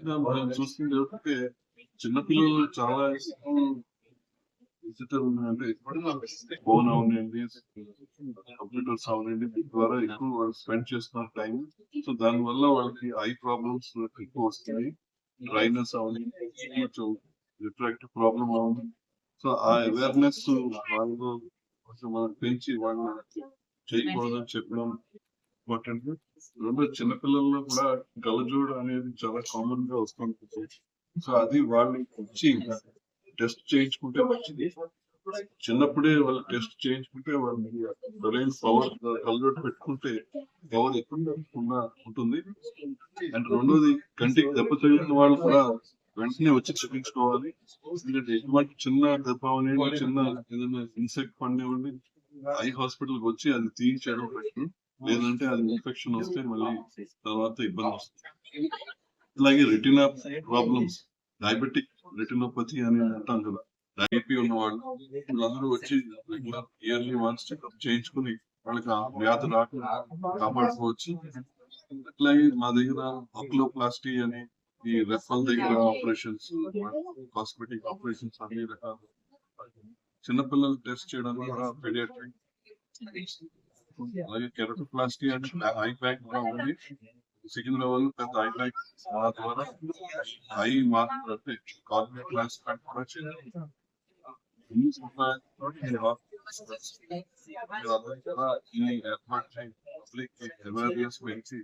మనం చూస్తుంది చిన్నపిల్లలు చాలా డిజిటల్ ఉన్నాయండి ఫోన్ అవునండి కంప్యూటర్స్ అవునండి దీని ద్వారా ఎక్కువ వాళ్ళు స్పెండ్ చేస్తున్నారు టైం సో దాని వల్ల వాళ్ళకి ఐ ప్రాబ్లమ్స్ ఎక్కువ వస్తాయి డ్రైనెస్ అవని కొంచెం రిఫ్రాక్టివ్ ప్రాబ్లం అవును. సో ఆ అవేర్నెస్ వాళ్ళు కొంచెం మనం పెంచి వాళ్ళు చేయకూడదని చెప్పడం ఇంపార్టెంట్. రెండు చిన్నపిల్లల్లో కూడా గలజోడు అనేది చాలా కామన్గా వస్తుంది సో అది వాళ్ళకి వచ్చి టెస్ట్ చేయించుకుంటే మంచిది. చిన్నప్పుడే వాళ్ళు టెస్ట్ చేయించుకుంటే వాళ్ళకి బ్రెయిన్ పవర్ కలజోడు పెట్టుకుంటే పవర్ ఎక్కువ ఉంటుంది. అండ్ రెండోది కంటికి దెబ్బ తగిలిన వాళ్ళు కూడా వెంటనే వచ్చి చూపించుకోవాలి. ఎందుకంటే ఎటువంటి చిన్న దెబ్బ అనేది చిన్న ఏదైనా ఇన్సెక్ట్ పండివ్వండి ఐ హాస్పిటల్కి వచ్చి అది తీయించడం బెటర్ లేదంటే అది ఇన్ఫెక్షన్ వస్తే మళ్ళీ తర్వాత ఇబ్బంది వస్తుంది. అలాగే రెటినా ప్రాబ్లమ్స్ డయాబెటిక్ రెటినోపతి అని అంటాం కదా. డయాబెటీ ఉన్న వాళ్ళు వాళ్ళందరూ వచ్చి ఇయర్లీ వన్స్ చెకప్ చేయించుకుని వాళ్ళకి ఆ వ్యాధి రాకుండా కాపాడుకోవచ్చు. అట్లాగే మా దగ్గర ఆక్లోప్లాస్టీ అని ఈ రెఫల్ దగ్గర ఆపరేషన్స్ కాస్మెటిక్ ఆపరేషన్స్ అన్ని రకాలు. చిన్నపిల్లలు టెస్ట్ చేయడానికి కూడా పెడియాట్రిక్ అలాగే కెరటోప్లాస్టీ అంటే ఐ బ్యాగ్ కూడా ఉంది సికింద్రాబాద్ పెద్ద ఐ బ్యాగ్ మా ద్వారా ఐ మార్క్ అంటే కార్నియా ట్రాన్స్ప్లాంట్ కూడా చేయాలి ఈ సహాయంతో ఈ hospitals మీరందరూ కూడా ఈ ఏర్పాటు చేయండి పబ్లిక్ అవేర్నెస్ పెంచి